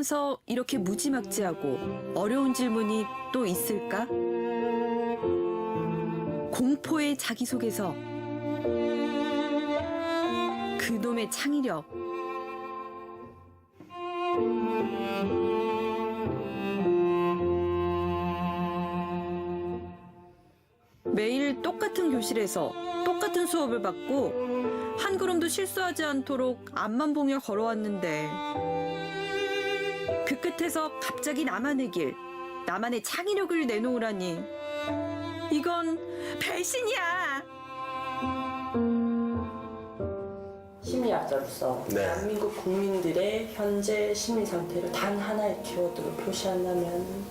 살면서 이렇게 무지막지하고 어려운 질문이 또 있을까? 공포의 자기소개서. 그놈의 창의력. 매일 똑같은 교실에서 똑같은 수업을 받고 한 걸음도 실수하지 않도록 앞만 보며 걸어왔는데 그 끝에서 갑자기 나만의 길, 나만의 창의력을 내놓으라니 이건 배신이야. 심리학자로서 네. 대한민국 국민들의 현재 심리 상태를 단 하나의 키워드로 표시한다면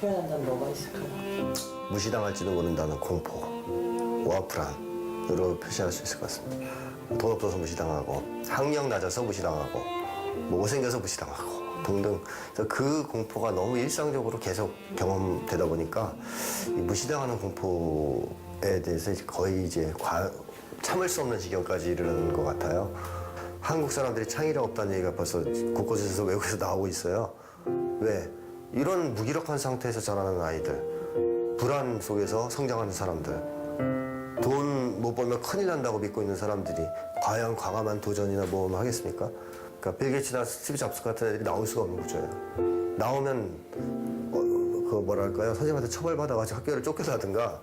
표현한다면 뭐가 있을까요? 무시당할지도 모른다는 공포 와 불안으로 표시할 수 있을 것 같습니다. 돈 없어서 무시당하고 학력 낮아서 무시당하고 뭐 못생겨서 무시당하고 등등 그래서 그 공포가 너무 일상적으로 계속 경험되다 보니까 이 무시당하는 공포에 대해서 이제 거의 이제 과- 참을 수 없는 지경까지 이르는 것 같아요. 한국 사람들이 창의력 없다는 얘기가 벌써 곳곳에서 외국에서 나오고 있어요. 왜? 이런 무기력한 상태에서 자라는 아이들, 불안 속에서 성장하는 사람들, 돈 못 벌면 큰일 난다고 믿고 있는 사람들이 과연 과감한 도전이나 모험을 하겠습니까? 그러니까 빌 게이츠나 스티브 잡스 같은 애들이 나올 수가 없는 구조예요. 나오면 어, 그 뭐랄까요 선생님한테 처벌받아가지고 학교를 쫓겨나든가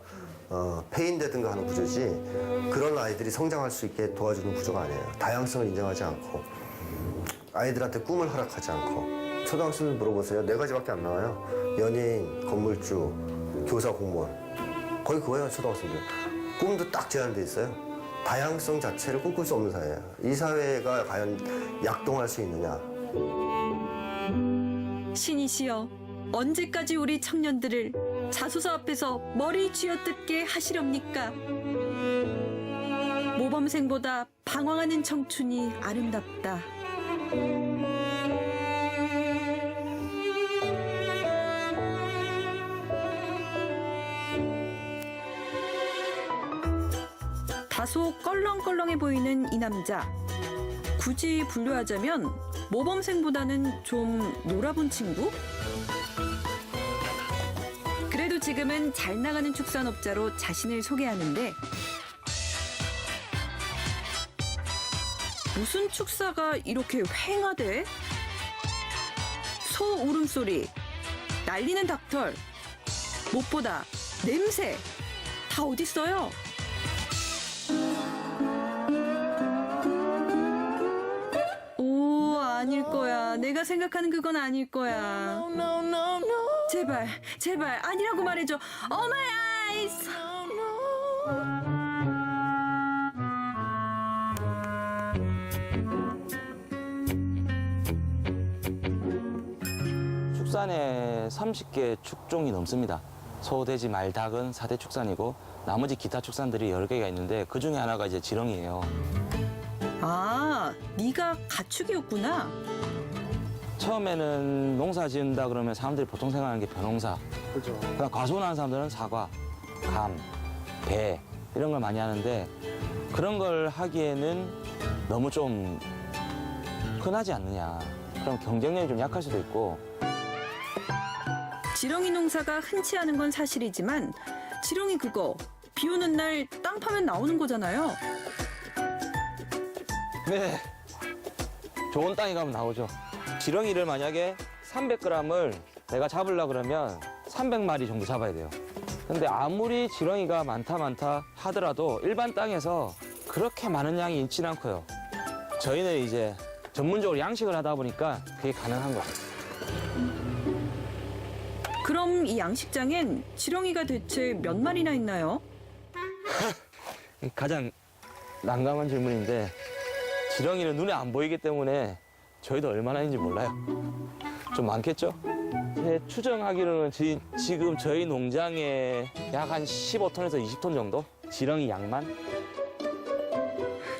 어, 폐인되든가 하는 구조지 그런 아이들이 성장할 수 있게 도와주는 구조가 아니에요. 다양성을 인정하지 않고 아이들한테 꿈을 허락하지 않고 초등학생들 물어보세요. 네 가지밖에 안 나와요. 연예인, 건물주, 교사, 공무원. 거의 그거예요, 초등학생들. 꿈도 딱 제한돼 있어요. 다양성 자체를 꿈꿀 수 없는 사회예요. 이 사회가 과연 약동할 수 있느냐. 신이시여, 언제까지 우리 청년들을 자소서 앞에서 머리 쥐어뜯게 하시렵니까? 모범생보다 방황하는 청춘이 아름답다. 다소 껄렁껄렁해 보이는 이 남자. 굳이 분류하자면 모범생보다는 좀 놀아본 친구? 그래도 지금은 잘 나가는 축산업자로 자신을 소개하는데 무슨 축사가 이렇게 휑하대? 소 울음소리, 날리는 닭털, 무엇보다 냄새 다 어딨어요? 내가 생각하는 그건 아닐 거야. 제발, 제발, 아니라고 말해줘. Oh my eyes! 축산에 30개 축종이 넘습니다. 소, 돼지, 말, 닭은 4대 축산이고 나머지 기타 축산들이 10개가 있는데 그 중에 하나가 이제 지렁이에요. 아, 네가 가축이었구나. 처음에는 농사 지은다 그러면 사람들이 보통 생각하는 게 벼농사. 그렇죠. 그러니까 과소원하는 사람들은 사과, 감, 배 이런 걸 많이 하는데 그런 걸 하기에는 너무 좀 흔하지 않느냐. 그럼 경쟁력이 좀 약할 수도 있고 지렁이 농사가 흔치 않은 건 사실이지만 지렁이 그거 비 오는 날 땅 파면 나오는 거잖아요. 네. 좋은 땅에 가면 나오죠. 지렁이를 만약에 300g을 내가 잡으려 그러면 300마리 정도 잡아야 돼요. 근데 아무리 지렁이가 많다 많다 하더라도 일반 땅에서 그렇게 많은 양이 있지는 않고요. 저희는 이제 전문적으로 양식을 하다 보니까 그게 가능한 거예요. 그럼 이 양식장엔 지렁이가 대체 몇 마리나 있나요? 가장 난감한 질문인데 지렁이는 눈에 안 보이기 때문에 저희도 얼마나 있는지 몰라요. 좀 많겠죠? 제 추정하기로는 지, 지금 저희 농장에 약 한 15톤에서 20톤 정도? 지렁이 양만?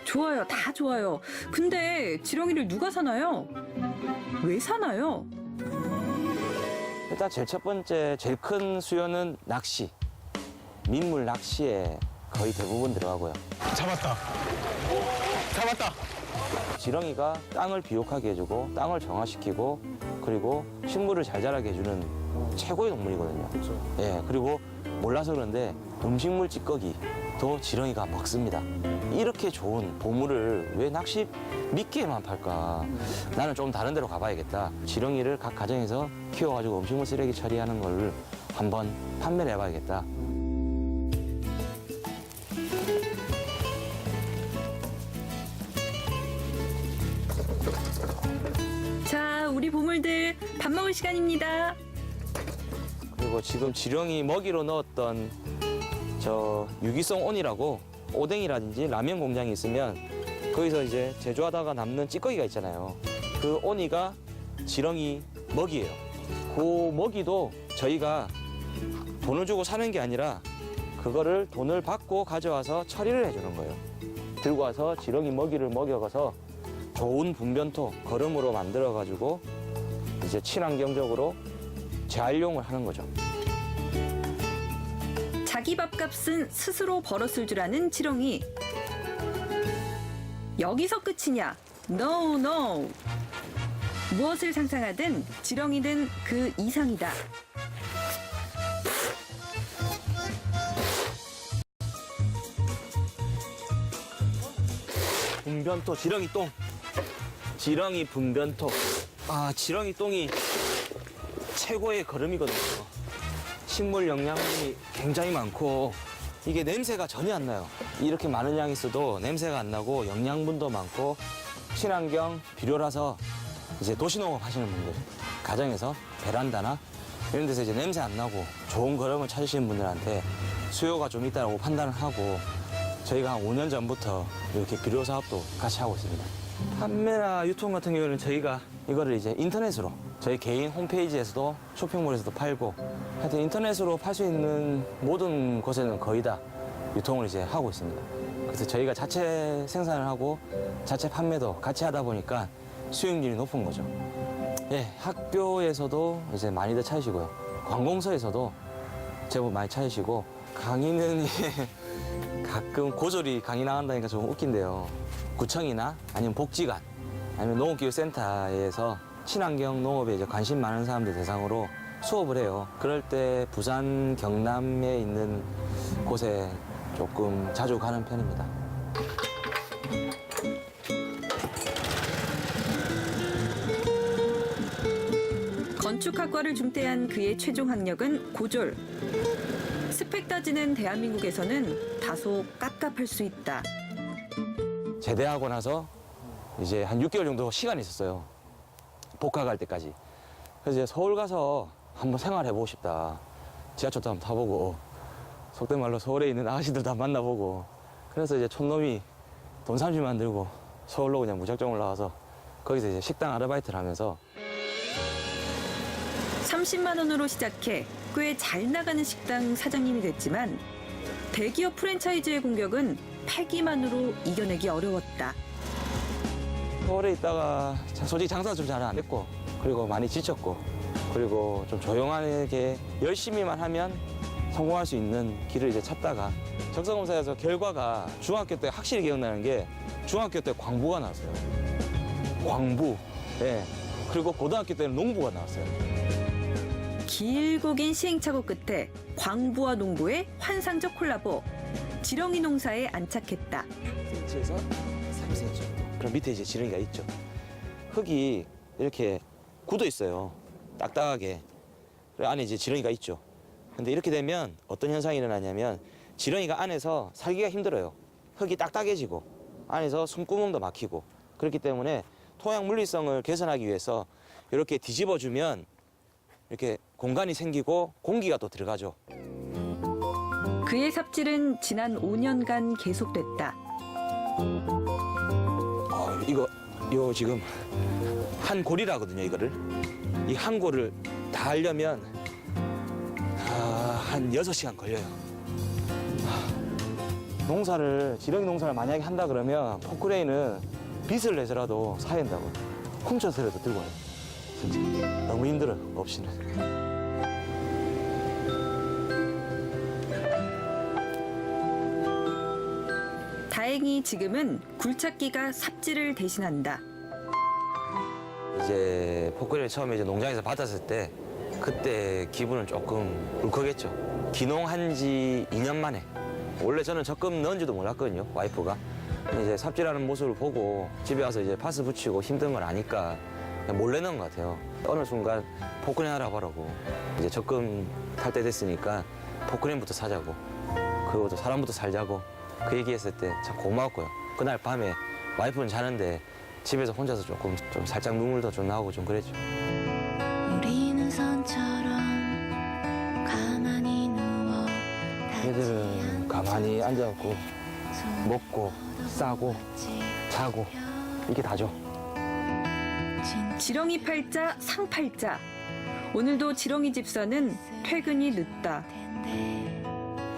좋아요, 다 좋아요. 근데 지렁이를 누가 사나요? 왜 사나요? 일단 제일 첫 번째, 제일 큰 수요는 낚시. 민물 낚시에 거의 대부분 들어가고요. 잡았다. 잡았다. 지렁이가 땅을 비옥하게 해주고 땅을 정화시키고 그리고 식물을 잘 자라게 해주는 최고의 동물이거든요. 예, 그리고 몰라서 그런데 음식물 찌꺼기도 지렁이가 먹습니다. 이렇게 좋은 보물을 왜 낚시 미끼에만 팔까? 나는 좀 다른 데로 가봐야겠다. 지렁이를 각 가정에서 키워가지고 음식물 쓰레기 처리하는 걸 한번 판매를 해봐야겠다. 밥 먹을 시간입니다. 그리고 지금 지렁이 먹이로 넣었던 저 유기성 온이라고 오뎅이라든지 라면 공장이 있으면 거기서 이제 제조하다가 남는 찌꺼기가 있잖아요. 그 온이가 지렁이 먹이에요. 그 먹이도 저희가 돈을 주고 사는 게 아니라 그거를 돈을 받고 가져와서 처리를 해주는 거예요. 들고 와서 지렁이 먹이를 먹여가서 좋은 분변토 거름으로 만들어가지고 이제 친환경적으로 재활용을 하는 거죠. 자기 밥값은 스스로 벌었을 줄 아는 지렁이. 여기서 끝이냐? No, no. 무엇을 상상하든 지렁이는 그 이상이다. 분변토 지렁이 똥 지렁이 분변토 아 지렁이 똥이 최고의 거름이거든요 식물 영양분이 굉장히 많고 이게 냄새가 전혀 안 나요 이렇게 많은 양이 있어도 냄새가 안 나고 영양분도 많고 친환경 비료라서 이제 도시농업 하시는 분들 가정에서 베란다나 이런 데서 이제 냄새 안 나고 좋은 거름을 찾으시는 분들한테 수요가 좀 있다고 판단을 하고 저희가 한 5년 전부터 이렇게 비료 사업도 같이 하고 있습니다. 판매나 유통 같은 경우는 저희가 이거를 이제 인터넷으로 저희 개인 홈페이지에서도 쇼핑몰에서도 팔고 하여튼 인터넷으로 팔 수 있는 모든 곳에는 거의 다 유통을 이제 하고 있습니다. 그래서 저희가 자체 생산을 하고 자체 판매도 같이 하다 보니까 수익률이 높은 거죠. 예, 학교에서도 이제 많이들 찾으시고요. 관공서에서도 제법 많이 찾으시고 강의는 가끔 고졸이 강의 나간다니까 좀 웃긴데요. 구청이나 아니면 복지관 아니면 농업기술센터에서 친환경 농업에 이제 관심 많은 사람들 대상으로 수업을 해요. 그럴 때 부산 경남에 있는 곳에 조금 자주 가는 편입니다. 건축학과를 중퇴한 그의 최종 학력은 고졸. 스펙 따지는 대한민국에서는 다소 깝깝할 수 있다. 제대하고 나서 이제 한 6개월 정도 시간이 있었어요. 복학할 때까지. 그래서 이제 서울 가서 한번 생활해보고 싶다. 지하철도 한번 타보고, 속된 말로 서울에 있는 아가씨들도 한번 만나보고. 그래서 이제 촌놈이 돈 30만 들고 서울로 그냥 무작정 올라와서 거기서 이제 식당 아르바이트를 하면서 30만 원으로 시작해 꽤 잘 나가는 식당 사장님이 됐지만 대기업 프랜차이즈의 공격은 패기만으로 이겨내기 어려웠다. 서울에 있다가 자- 솔직히 장사가 좀잘안 됐고 그리고 많이 지쳤고 그리고 좀 조용하게 열심히만 하면 성공할 수 있는 길을 이제 찾다가 적성검사에서 결과가 중학교 때 확실히 기억나는 게 중학교 때 광부가 나왔어요. 광부. 예. 그리고 고등학교 때는 농부가 나왔어요. 길고 긴 시행착오 끝에 광부와 농부의 환상적 콜라보 지렁이 농사에 안착했다. 3cm에서 3cm 정도. 그럼 밑에 이제 지렁이가 있죠. 흙이 이렇게 굳어 있어요. 딱딱하게. 그리고 안에 이제 지렁이가 있죠. 근데 이렇게 되면 어떤 현상이 일어나냐면 지렁이가 안에서 살기가 힘들어요. 흙이 딱딱해지고 안에서 숨구멍도 막히고 그렇기 때문에 토양 물리성을 개선하기 위해서 이렇게 뒤집어 주면 이렇게 공간이 생기고 공기가 또 들어가죠. 그의 삽질은 지난 5년간 계속됐다. 어, 이거 이거 지금 한 골이라거든요 이거를. 이 한 골을 다 하려면 아, 한 여섯 시간 걸려요. 아, 농사를 지렁이 농사를 만약에 한다 그러면 포크레인은 빚을 내서라도 사야 된다고. 훔쳐서라도 들고 와요. 진짜 너무 힘들어 없이는 다행히 지금은 굴착기가 삽질을 대신한다. 이제 포크레인을 처음에 이제 농장에서 받았을 때 그때 기분은 조금 울컥했죠. 기농한 지 2년 만에. 원래 저는 적금 넣은지도 몰랐거든요, 와이프가. 이제 삽질하는 모습을 보고 집에 와서 이제 파스 붙이고 힘든 걸 아니까 몰래 넣은 것 같아요. 어느 순간 포크레인 하라 보라고. 이제 적금 탈 때 됐으니까 포크레인부터 사자고. 그리고 사람부터 살자고. 그 얘기했을 때 참 고마웠고요. 그날 밤에 와이프는 자는데 집에서 혼자서 조금 좀 살짝 눈물도 좀 나오고 좀 그랬죠. 우리는 선처럼 가만히 누워 애들은 가만히 앉아갖고 먹고 싸고 자고 이게 다죠. 지렁이 팔자 상팔자. 오늘도 지렁이 집사는 퇴근이 늦다.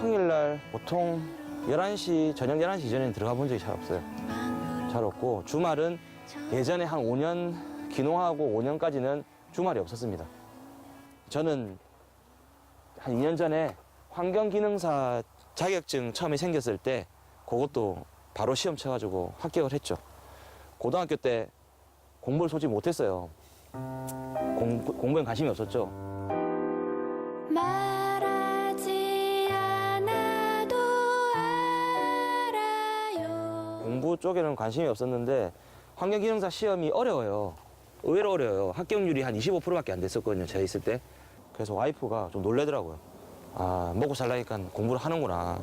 평일날 보통 11시, 저녁 11시 전에는 들어가 본 적이 잘 없어요. 잘 없고 주말은 예전에 한 5년, 기농하고 5년까지는 주말이 없었습니다. 저는 한 2년 전에 환경기능사 자격증 처음에 생겼을 때 그것도 바로 시험 쳐가지고 합격을 했죠. 고등학교 때 공부를 솔직히 못했어요. 공, 공부에 관심이 없었죠. 공부 쪽에는 관심이 없었는데 환경기능사 시험이 어려워요. 의외로 어려워요. 합격률이 한 25%밖에 안 됐었거든요. 제가 있을 때. 그래서 와이프가 좀 놀래더라고요. 아, 먹고 살라니까 공부를 하는구나.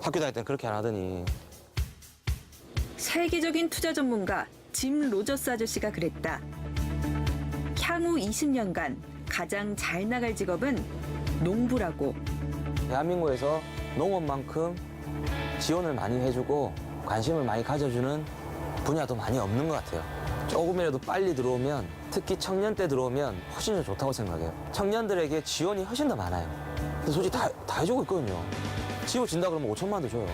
학교 다닐 땐 그렇게 안 하더니. 세계적인 투자 전문가 짐 로저스 아저씨가 그랬다. 향후 20년간 가장 잘 나갈 직업은 농부라고. 대한민국에서 농업만큼 지원을 많이 해주고 관심을 많이 가져주는 분야도 많이 없는 것 같아요. 조금이라도 빨리 들어오면 특히 청년 때 들어오면 훨씬 더 좋다고 생각해요. 청년들에게 지원이 훨씬 더 많아요. 근데 솔직히 다, 다 해주고 있거든요. 집을 진다 그러면 5천만 원도 줘요.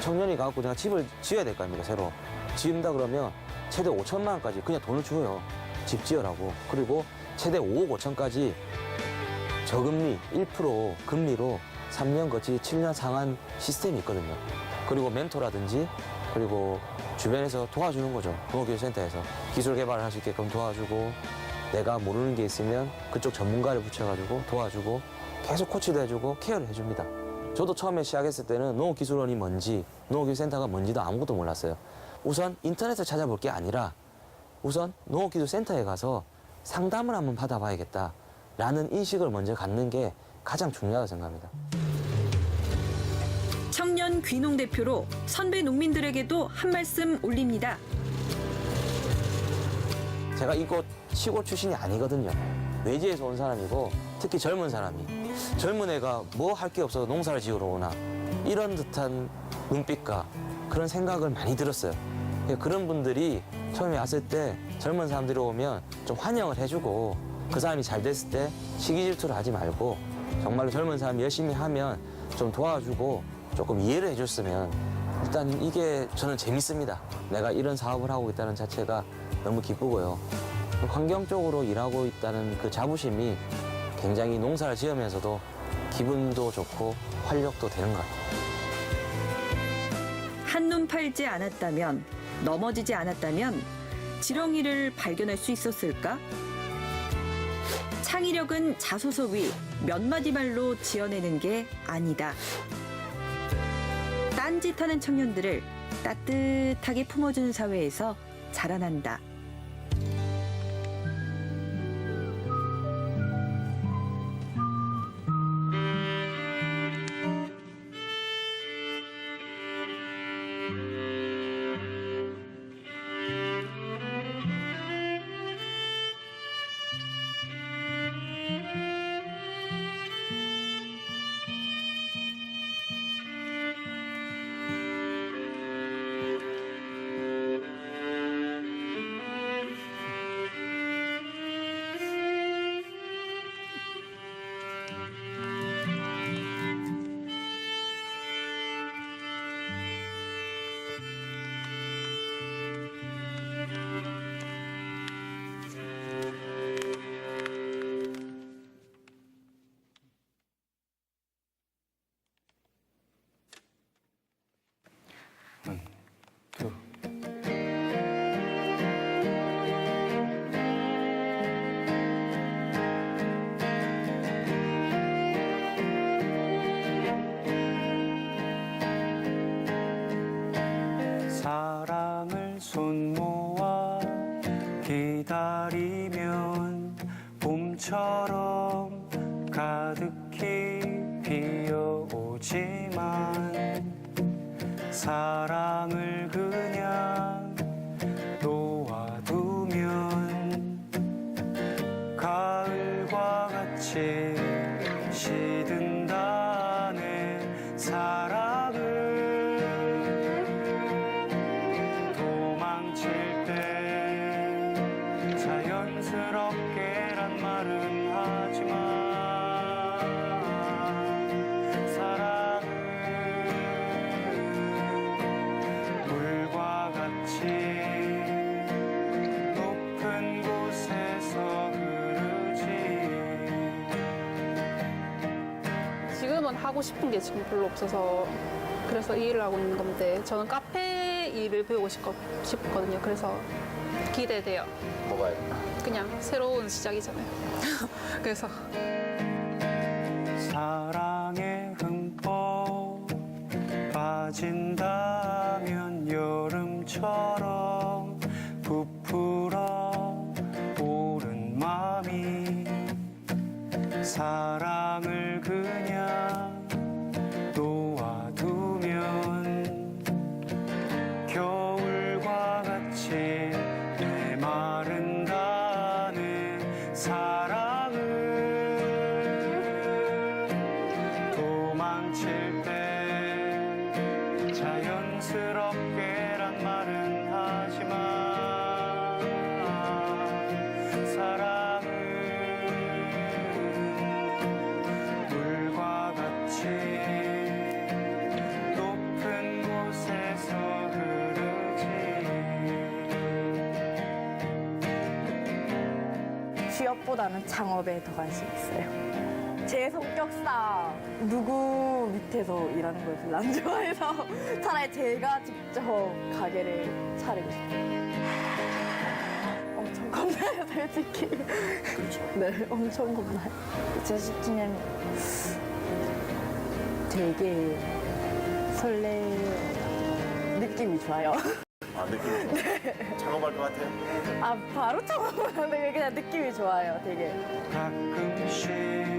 청년이 가갖고 내가 집을 지어야 될 거 아닙니까, 새로. 지은다 그러면 최대 5천만 원까지 그냥 돈을 줘요. 집 지어라고. 그리고 최대 5억 5천까지 저금리 1% 금리로 3년 거치 7년 상한 시스템이 있거든요. 그리고 멘토라든지 그리고 주변에서 도와주는 거죠. 농업기술센터에서 기술 개발을 할 수 있게끔 도와주고 내가 모르는 게 있으면 그쪽 전문가를 붙여가지고 도와주고 계속 코치도 해주고 케어를 해줍니다. 저도 처음에 시작했을 때는 농업기술원이 뭔지 농업기술센터가 뭔지도 아무것도 몰랐어요. 우선 인터넷을 찾아볼 게 아니라 우선 농업기술센터에 가서 상담을 한번 받아봐야겠다라는 인식을 먼저 갖는 게 가장 중요하다고 생각합니다. 청년 귀농 대표로 선배 농민들에게도 한 말씀 올립니다. 제가 이곳 시골 출신이 아니거든요. 외지에서 온 사람이고 특히 젊은 사람이 젊은 애가 뭐 할 게 없어서 농사를 지으러 오나 이런 듯한 눈빛과 그런 생각을 많이 들었어요. 그런 분들이 처음에 왔을 때 젊은 사람들이 오면 좀 환영을 해주고 그 사람이 잘 됐을 때 시기 질투를 하지 말고 정말로 젊은 사람이 열심히 하면 좀 도와주고 조금 이해를 해줬으면 일단 이게 저는 재밌습니다. 내가 이런 사업을 하고 있다는 자체가 너무 기쁘고요. 환경 쪽으로 일하고 있다는 그 자부심이 굉장히 농사를 지으면서도 기분도 좋고 활력도 되는 것 같아요. 한눈 팔지 않았다면, 넘어지지 않았다면 지렁이를 발견할 수 있었을까? 창의력은 자소서 위 몇 마디 말로 지어내는 게 아니다. 딴짓하는 청년들을 따뜻하게 품어주는 사회에서 자라난다. 하고 싶은 게 지금 별로 없어서 그래서 이 일을 하고 있는 건데 저는 카페 일을 배우고 싶거, 싶거든요. 그래서 기대돼요. 뭐가요? 그냥 새로운 시작이잖아요. 그래서 흐르지 취업보다는 창업에 더 관심 있어요. 제 성격상 누구 밑에서 일하는 걸 별로 안 좋아해서 차라리 제가 직접 가게를 차리고 싶어요. 엄청 겁나요, 솔직히. 네, 엄청 겁나요. 2017년 되게 설레요. 느낌이 좋아요. 아 느낌이 좋아. 작업할 것 같아요. 아, 바로 창업하는데 그냥 느낌이 좋아요, 되게. 가끔씩